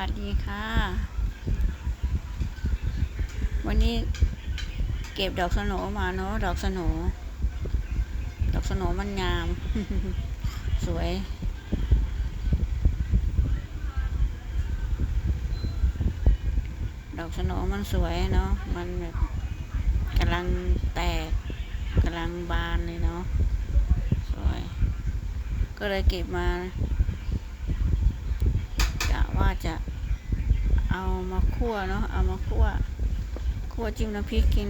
วัสดีค่ะ วันนี้เก็บดอกสโหนมาเนาะดอกสนดอกสนมันงาม สวย ดอกสโหนมันสวยเนาะมันแบบกำลังแตกกำลังบานเลยเนาะสวย ก็เลยเก็บมา ว่าจะเอามาคั่วเนาะเอามาคั่วคั่วจิ้มน้ำพริกกิน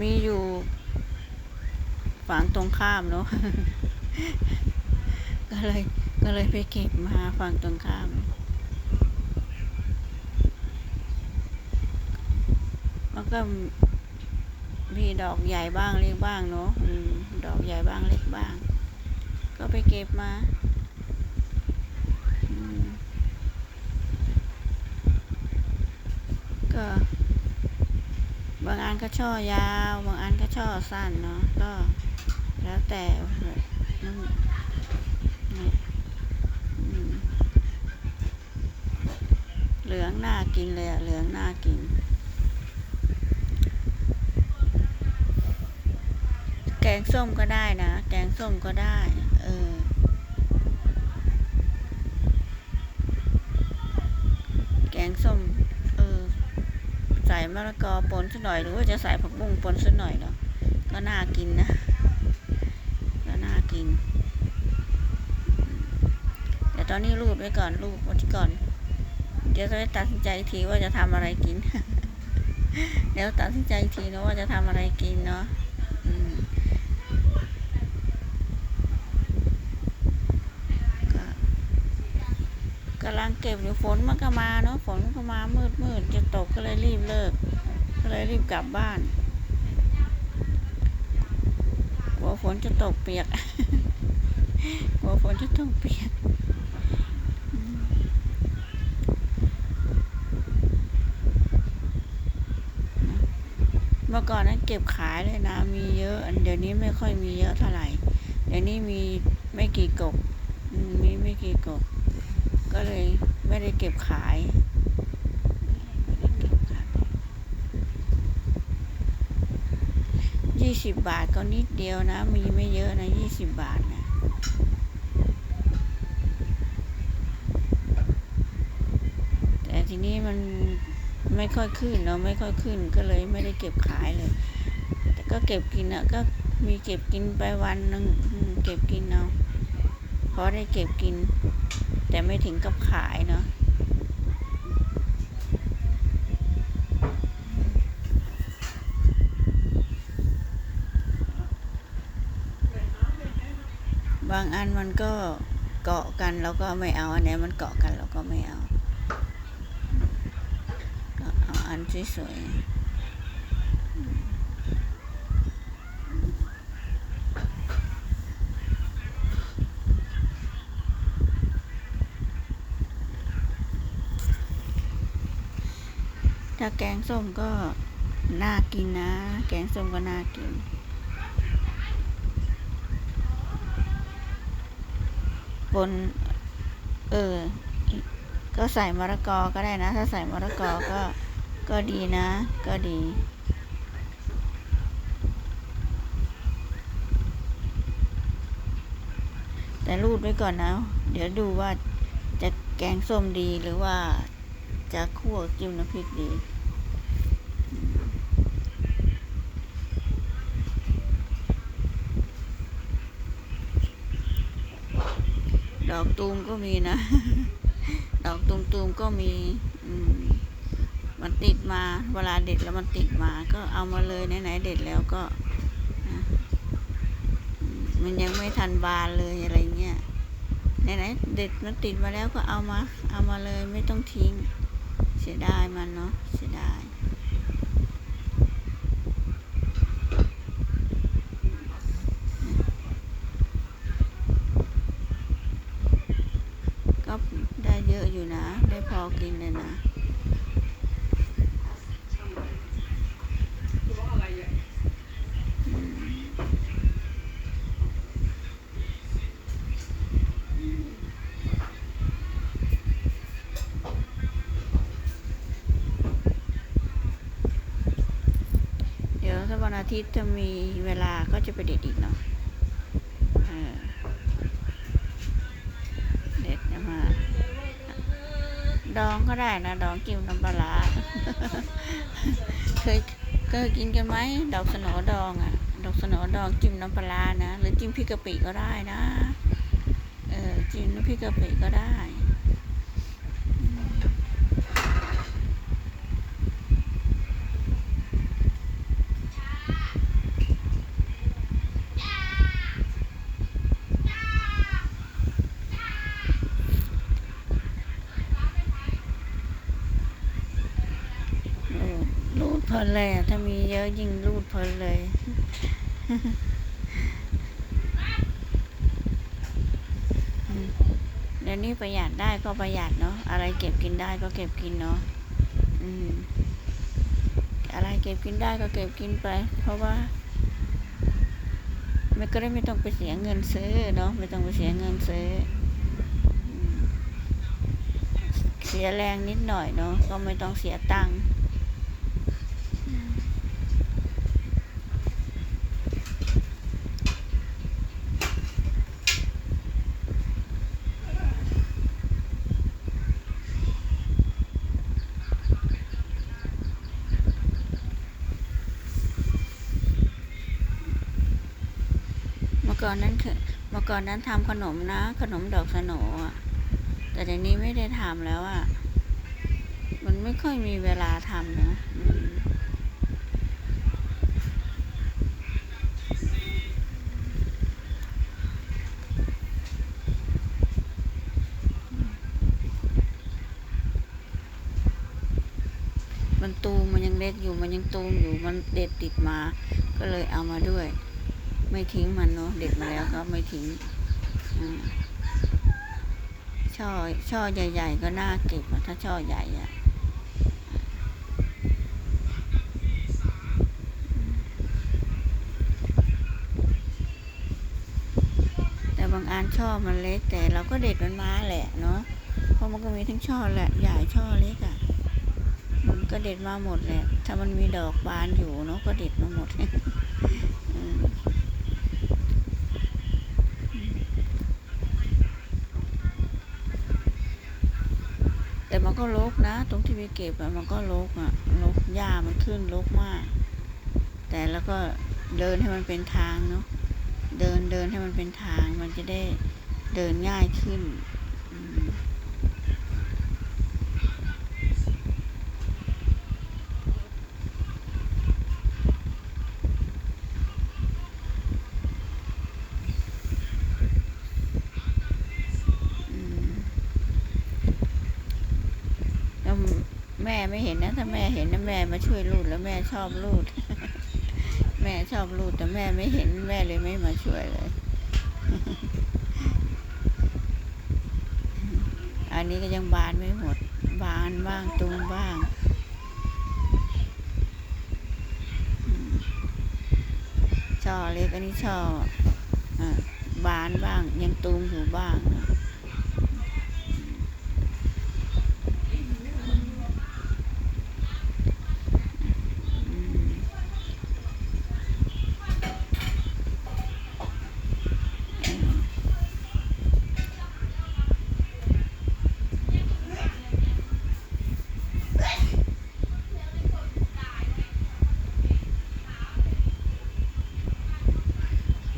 มีอยู่ฝั่งตรงข้ามเนาะก็เลยก็เลยไปเก็บมาฝั่งตรงข้ามมันก็มีดอกใหญ่บ้างเล็กบ้างเนาะดอกใหญ่บ้างเล็กบ้าง ก็ไปเก็บมา ก็ บางอันก็ช่อยาว บางอันก็ช่อสั้นเนาะ ก็แล้วแต่เหลืองน่ากินเลยอะเหลืองน่ากินแกงส้มก็ได้นะ แกงส้มก็ได้ เออแกงส้มเออใส่มะละกอปนสักหน่อยหรือว่าจะใส่ผักบุ้งปนสักหน่อยเนาะก็น่ากินนะก็น่ากิน แต่ตอนนี้รูดไว้ก่อนรูดไว้ก่อน เดี๋ยวจะได้ตัดสินใจทีว่าจะทำอะไรกิน เดี๋ยวตัดสินใจอีกทีนะว่าจะทำอะไรกินเนาะอืม ก็ กำลังเก็บอยู่ฝนมันก็มาเนาะฝนมันก็มามืดมืดจะตกก็เลยรีบเลิก ก็เลยรีบกลับบ้านกลัวฝนจะตกเปียกกลัวฝนจะตกเปียกเมื่อก่อนนั้นเก็บขายเลยนะ มีเยอะ เดี๋ยวนี้ไม่ค่อยมีเยอะเท่าไหร่ เดี๋ยวนี้มีไม่กี่กบมีไม่กี่กบ ก็เลยไม่ได้เก็บขายยี่สิบบาทก็นิดเดียวนะ มีไม่เยอะนะยี่สิบบาทนะแต่ทีนี้มันไม่ค่อยขึ้นเนาะไม่ค่อยขึ้นก็เลยไม่ได้เก็บขายเลย แต่ก็เก็บกินอะก็มีเก็บกินไปวันหนึ่งเก็บกินเอาพอได้เก็บกิน แต่ไม่ถึงกับขายเนาะบางอันมันก็เกาะกันเราก็ไม่เอาอันไหนมันเกาะกันเราก็ไม่เอาก็เอาอันสวยๆ ถ้าแกงส้มก็น่ากินนะ แกงส้มก็น่ากิน บน เออ ก็ใส่มะละกอก็ได้นะ ถ้าใส่มะละกอก็ ก็ดีนะ ก็ดีแต่รูดไว้ก่อนนะ เดี๋ยวดูว่าจะแกงส้มดีหรือว่าจะคั่วจิ้มน้ำพริกดี ดอกตูมก็มีนะ ดอกตูมตูมก็มีอืมันติดมาเวลาเด็ดแล้วมันติดมา ก็เอามาเลยไหนๆเด็ดแล้วก็มมันยังไม่ทันบานเลยอะไรเงี้ยไหนๆเด็ดมันติดมาแล้วก็เอามา เอามาเลยไม่ต้องทิ้ง เสียดายมันเนาะ ดินเลยนะวันอาทิตย์จะมีเวลาก็จะไปเด็ดอีกเนาะ องก็ได้นะ ดองจิ้มน้ำปลาเคยเคยกินกันไหมดอกสนอดองอะ ดอกสนอดองจิ้มน้ำปลาร้านะ หรือจิ้มพริกกะปิก็ได้นะ เออจิ้มน้ำพริกกะปิก็ได้ เออรูดเพลินเลยอะถ้า มีเยอะยิ่งรูดเพลินเลย เดี๋ยวนี้ประหยัดได้ก็ประหยัดเนาะ อะไรเก็บกินได้ก็เก็บกินเนาะ อืม อะไรเก็บกินได้ก็เก็บกินไป เพราะว่าไม่ก็ได้ไม่ต้องไปเสียเงินซื้อเนาะ ไม่ต้องไปเสียเงินซื้ออเสียแรงนิดหน่อยเนาะ ก็ไม่ต้องเสียตังค์ ก่อนนั้นคือเมื่อก่อนนั้นทำขนมนะ ขนมดอกสโนอะแต่เดี๋ยวนี้ไม่ได้ทำแล้วอะมันไม่ค่อยมีเวลาทำนะมมันตูมมันยังเล็กอยู่มันยังตูมอยู่มันเด็ดติดมา ก็เลยเอามาด้วย ไม่ทิ้งมันเนาะเด็ดมาแล้วก็ไม่ทิ้งช่อช่อใหญ่ ๆ ก็น่าเก็บอะถ้าช่อใหญ่อะแต่บางอันช่อมันเล็กแต่เราก็เด็ดมันมาแหละเนาะเพราะมันก็มีทั้งช่อแหละใหญ่ช่อเล็กอะมันก็เด็ดมาหมดแหละถ้ามันมีดอกบานอยู่เนาะก็เด็ดมาหมดต่มันก็รกนะ ตรงที่ไปเก็บอะมันก็รกอะรกหญ้ามันขึ้นรกมาก แต่แล้วก็เดินให้มันเป็นทางเนาะเดินเดินให้มันเป็นทางมันจะได้เดินง่ายขึ้นอืมอืมแล้วแม่ไม่เห็นนะ ถ้า แม่เห็นนะแม่มาช่วยรูดแล้วแม่ชอบรูด แม่ชอบรูดแต่แม่ไม่เห็นแม่เลยไม่มาช่วยเลย อันนี้ก็ยังบานไม่หมด บานบ้างตูมบ้างช่อเล็กอันนี้ช่ออะบานบ้างยังตูมอยู่บ้างนะ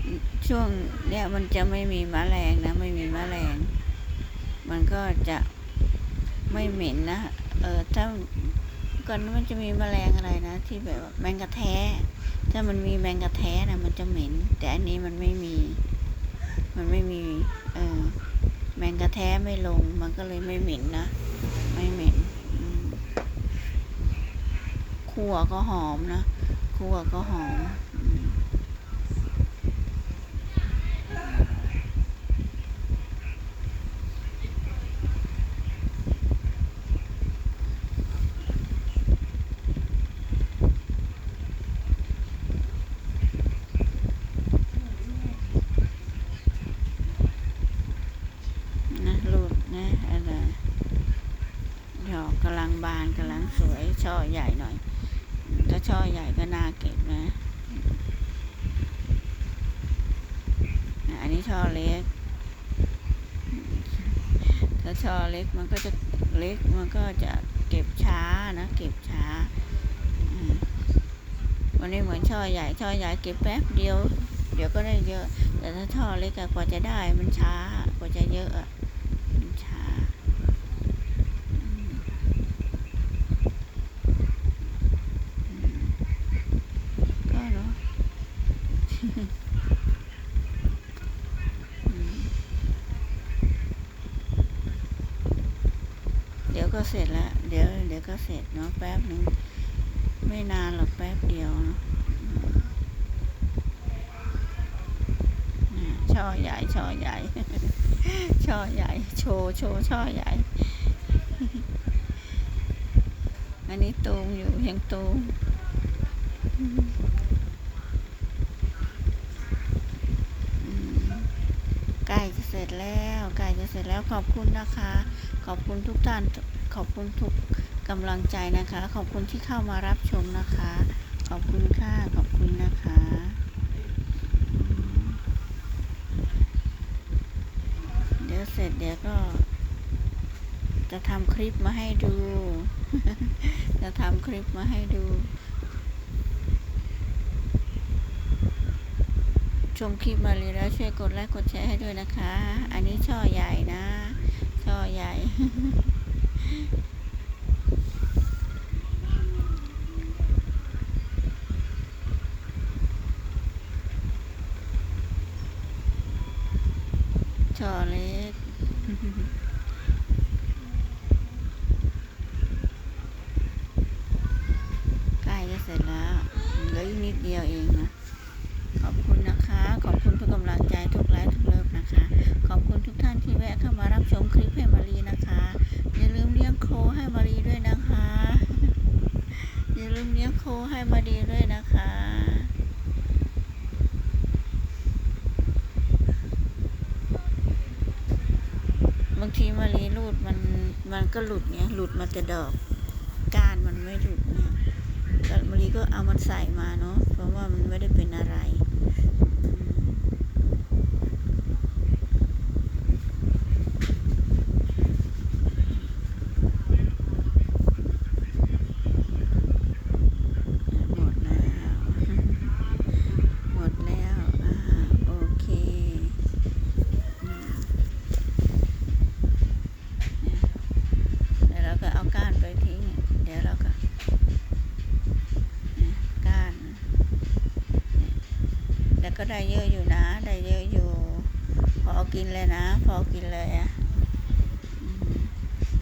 อืม ช่วงเนี่ยมันจะไม่มีแมลงนะ ไม่มีแมลง มันก็จะไม่เหม็นนะ เออถ้าก่อนมันจะมีแมลงอะไรนะ ที่แบบแมงกะแท้ ถ้ามันมีแมงกะแท้นะมันจะเหม็น แต่อันนี้มันไม่มี มันไม่มี เออแมงกะแท้ไม่ลง มันก็เลยไม่เหม็นนะ ไม่เหม็นอืมคั่วก็หอมนะคั่วก็หอม ใหญ่หน่อย ถ้าช่อใหญ่ก็น่าเก็บนะอันนี้ช่อเล็ก ถ้าช่อเล็กมันก็จะเล็กมันก็จะเก็บช้านะ เก็บช้า วันนี้เหมือนช่อใหญ่ ช่อใหญ่เก็บแป๊บเดียว เดี๋ยวก็ได้เยอะ แต่ถ้าช่อเล็กกว่าจะได้มันช้ากว่าจะเยอะอะ ก็เสร็จแล้ว เดี๋ยวเดี๋ยวก็เสร็จเนาะแป๊บหนึ่งไม่นานหรอกแป๊บเดียวเนาะช่อใหญ่ช่อใหญ่ช่อใหญ่ โชว์โชว์ช่อใหญ่ อันนี้ตูมอยู่ยังตูมอืมอืมใกล้จะเสร็จแล้วใกล้จะเสร็จแล้วขอบคุณนะคะ ขอบคุณทุกท่าน ขอบคุณทุกกำลังใจนะคะ ขอบคุณที่เข้ามารับชมนะคะ ขอบคุณค่ะ ขอบคุณนะคะเดี๋ยวเสร็จเดี๋ยวก็ จะทำคลิปมาให้ดู จะทำคลิปมาให้ดู ชมคลิปมาเลยแล้วช่วยกดไลค์กดแชร์ให้ด้วยนะคะ อันนี้ช่อใหญ่นะ ช่อใหญ่ ช่อเล็ก ใกล้จะเสร็จแล้วเหลืออีกนิดเดียวเองนะ ขอบคุณนะคะ ขอบคุณทุกกำลังใจทุกไลค์ทุกเลิฟนะคะ ขอบคุณทุกท่านที่แวะเข้ามารับชมคลิปให้มารีนะคะ อย่าลืมเลี้ยงโคให้มารีด้วยนะคะ อย่าลืมเลี้ยง้มาดีด้วยนะคะ บางทีมารีรูดมันมันก็หลุดเนี่ยหลุดมาแต่ดอกก้านมันไม่หลุดเนี่ยมารีก็เอามันใส่มาเนาะเพราะว่ามันไม่ได้เป็นอะไรหมดแล้ว หมดแล้วอ่าโอเคอืม เดี๋ยวเราก็เอาก้านไปทิ้ง เดี๋ยวเราก็เนี่ยก้านเนี่ยแต่ ก็ได้เยอะอยู่นะ ได้เยอะอยู่ พอกินเลยนะ พอกินเลยอะ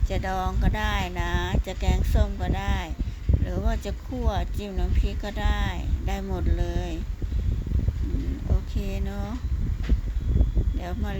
จะดองก็ได้นะ จะแกงส้มก็ได้ หรือว่าจะคั่วจิ้มน้ำพริกก็ได้ ได้หมดเลย โอเคเนาะ เดี๋ยวมา